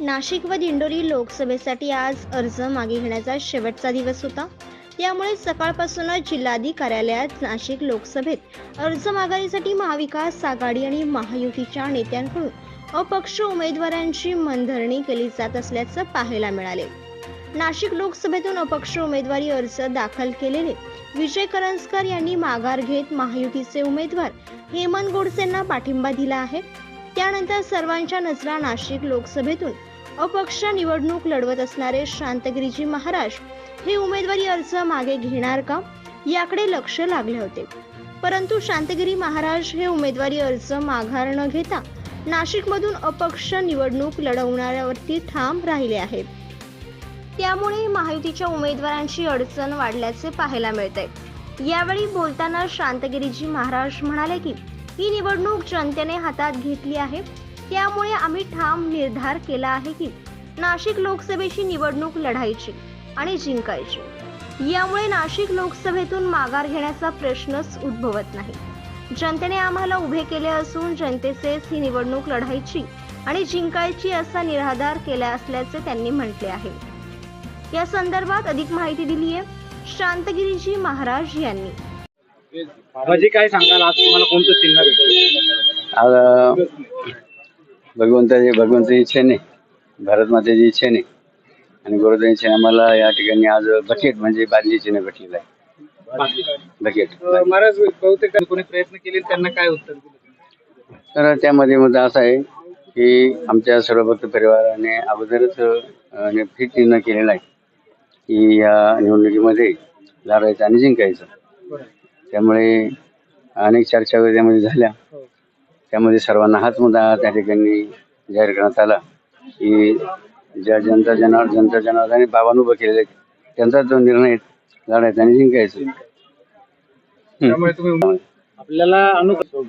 नाशिक व दिंडोरी लोकसभेसाठी आज अर्ज मागे घेण्याचा शेवटचा दिवस होता. त्यामुळे सकाळपासूनच जिल्हाधिकारी कार्यालयात नाशिक लोकसभेत अर्ज माघारीसाठी महाविकास आघाडी आणि महायुतीच्या नेत्यांकडून अपक्ष उमेदवारांची मनधरणी केली जात असल्याचं पाहायला मिळाले. नाशिक लोकसभेतून अपक्ष उमेदवारी अर्ज दाखल केलेले विजय करंजकर यांनी माघार घेत महायुतीचे उमेदवार हेमंत गोडसेंना पाठिंबा दिला आहे. त्यानंतर सर्वांच्या नजरा नाशिक लोकसभेतून अपक्ष निवडणूक लढवत असणारे शांतगिरीजी महाराज हे उमेदवारी अर्ज मागे घेणार का? याकडे लक्ष लागले होते. परंतु शांतगिरी महाराज हे उमेदवारी अर्ज माघार न घेता नाशिकमधून अपक्ष निवडणूक लढवणाऱ्यावरती ठाम राहिले आहेत. त्यामुळे महायुतीच्या उमेदवारांची अडचण वाढल्याचे पाहायला मिळते यावेळी बोलताना शांतगिरीजी महाराज म्हणाले की ही निवडणूक जनतेने हातात घेतली आहे. त्यामुळे आम्ही ठाम निर्धार केला आहे की नाशिक लोकसभेची निवडणूक लढायची आणि जिंकायची. यामुळे नाशिक लोकसभेतून माघार घेण्याचा प्रश्नच उद्भवत नाही. जनतेने आम्हाला उभे केले असून जनतेचेच ही निवडणूक लढायची आणि जिंकायची असा निराधार केला असल्याचे त्यांनी म्हटले आहे. या संदर्भात अधिक माहिती दिली आहे शांतगिरीजी महाराज यांनी. बाबाजी काय सांगाल? आज तुम्हाला कोणतं चिन्ह भेटलं? भगवंताची भगवंताची इच्छेने भारत मातेची इच्छेने आणि गुरुदेव इच्छेने आम्हाला या ठिकाणी आज बकेट म्हणजे बादली चिन्ह भेटलेलं आहे. बकेट. महाराज बहुतेक कोणी प्रयत्न केले त्यांना काय उत्तर दिलं? तर त्यामध्ये मुद्दा असा आहे की आमच्या सर्व भक्त परिवाराने अगोदरच फिट निर्णय केलेला आहे की या निवडणुकीमध्ये लढायचं आणि जिंकायचं. त्यामुळे अनेक चर्चा वगैरे त्यामध्ये झाल्या. हो. त्यामध्ये सर्वांना हाच मुद्दा त्या ठिकाणी जाहीर करण्यात आला की ज्या जनता जनावर जनता जनार्दनाने बाबांना उभं केलेले त्यांचा जो निर्णय लढायचा आणि जिंकायचं. आपल्याला अनुभव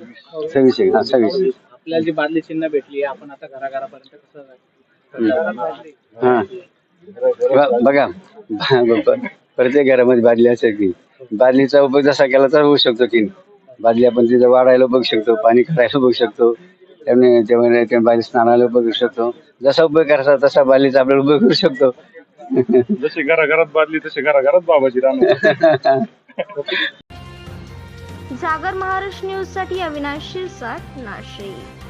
सव्वीस एक हा सव्वीस आपल्याला जी बादली चिन्ह भेटली आपण आता घराघरापर्यंत कसं हा. बघा प्रत्येक घरामध्ये बादली असेल की. बादलीचा उपयोग जसा केला तर होऊ शकतो की बादली आपण तिथं वाढायला बघू शकतो पाणी करायला बघू शकतो. त्यामुळे त्यामुळे त्या बादली स्नानाला बघू शकतो. जसा उपयोग करायचा तसा बादलीचा आपल्याला उपयोग करू शकतो. जशी घराघरात बादली तशी घराघरात बाबाजी राहणार जागर महाराष्ट्र न्यूजसाठी अविनाश शिरसाट नाशिक.